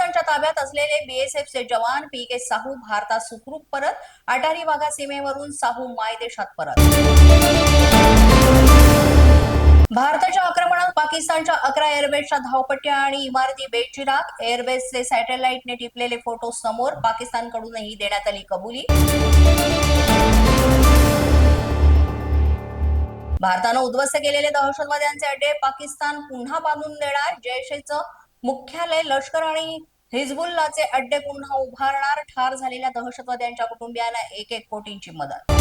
ताब्यात असलेले बीएसएफ बीएसएफचे जवान पी के साहू भारतात सुखरूप परत अटारी वाघा सीमेवरून साहू मायदेशात परत. भारताच्या आक्रमणात पाकिस्तानच्या अकरा एअरबेसच्या धावपट्ट्या आणि इमारती बेचिराग एअरबेसचे सॅटेलाइटने टिपलेले फोटो समोर पाकिस्तानकडूनही देण्यात आली कबुली. भारतानं उद्ध्वस्त केलेले दहशतवाद्यांचे अड्डे पाकिस्तान पुन्हा बांधून देणार जैशेचं मुख्यालय लष्कर आणि हिजबुल्लाचे अड्डे पुन्हा उभारणार. ठार झालेल्या दहशतवाद्यांच्या कुटुंबियांना एक एक कोटींची मदत.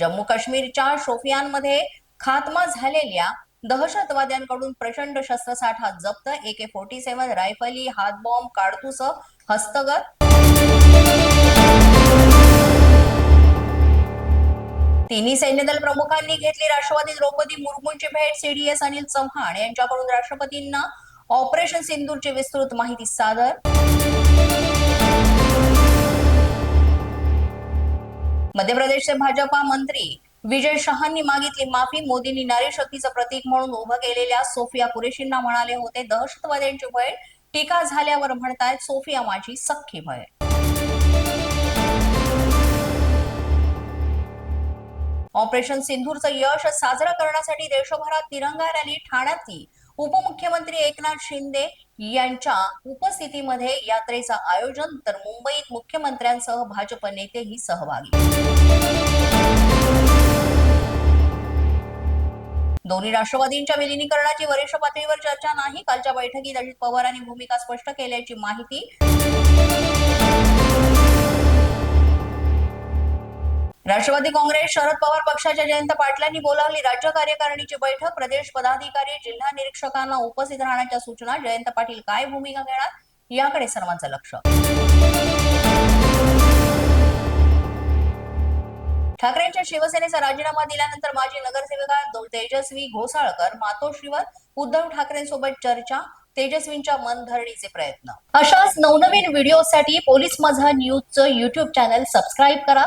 जम्मू काश्मीरच्या शोफियानमध्ये खात्मा झालेल्या दहशतवाद्यांकडून प्रचंड शस्त्रसाठा जप्त. एके फोर्टी सेव्हन रायफली हातबॉम्ब काडतुस हस्तगत तिन्ही सैन्यदल प्रमुखांनी घेतली. राष्ट्रवादी द्रौपदी मुर्मूंची भेट सीडीएस अनिल चव्हाण यांच्याकडून राष्ट्रपतींना ऑपरेशन सिंदूरची विस्तृत माहिती सादर. मध्य प्रदेशचे भाजपा मंत्री विजय शहांनी मागितली माफी. मोदींनी नारी शक्तीचं प्रतीक म्हणून उभं केलेल्या सोफिया कुरेशींना म्हणाले होते. दहशतवाद्यांची भय टीका झाल्यावर म्हणतायत सोफिया माझी सख्खी भय. ऑपरेशन सिंधूरचं यश साजरं करण्यासाठी देशभरात तिरंगा रॅली ठाण्यातली उपमुख्यमंत्री एकनाथ शिंदे यांच्या उपस्थितीमध्ये यात्रेचं आयोजन तर मुंबईत मुख्यमंत्र्यांसह भाजप नेतेही सहभागी. दोन्ही राष्ट्रवादींच्या विलिनीकरणाची वरिष्ठ पातळीवर चर्चा नाही. कालच्या बैठकीत अजित पवारांनी भूमिका स्पष्ट केल्याची माहिती राष्ट्रवादी काँग्रेस शरद पवार पक्षाच्या जयंत पाटलांनी बोलावली. राज्य कार्यकारिणीची बैठक प्रदेश पदाधिकारी जिल्हा निरीक्षकांना उपस्थित राहण्याच्या सूचना जयंत पाटील काय भूमिका घेणार याकडे सर्वांचं लक्ष. ठाकरेंच्या शिवसेनेचा राजीनामा दिल्यानंतर माजी नगरसेविका तेजस्वी घोसाळकर मातोश्रीवर उद्धव ठाकरेंसोबत चर्चा तेजस्वींच्या मनधरणीचे प्रयत्न. अशाच नवनवीन व्हिडिओसाठी पोलीस माझा न्यूजचं युट्यूब चॅनल सबस्क्राईब करा.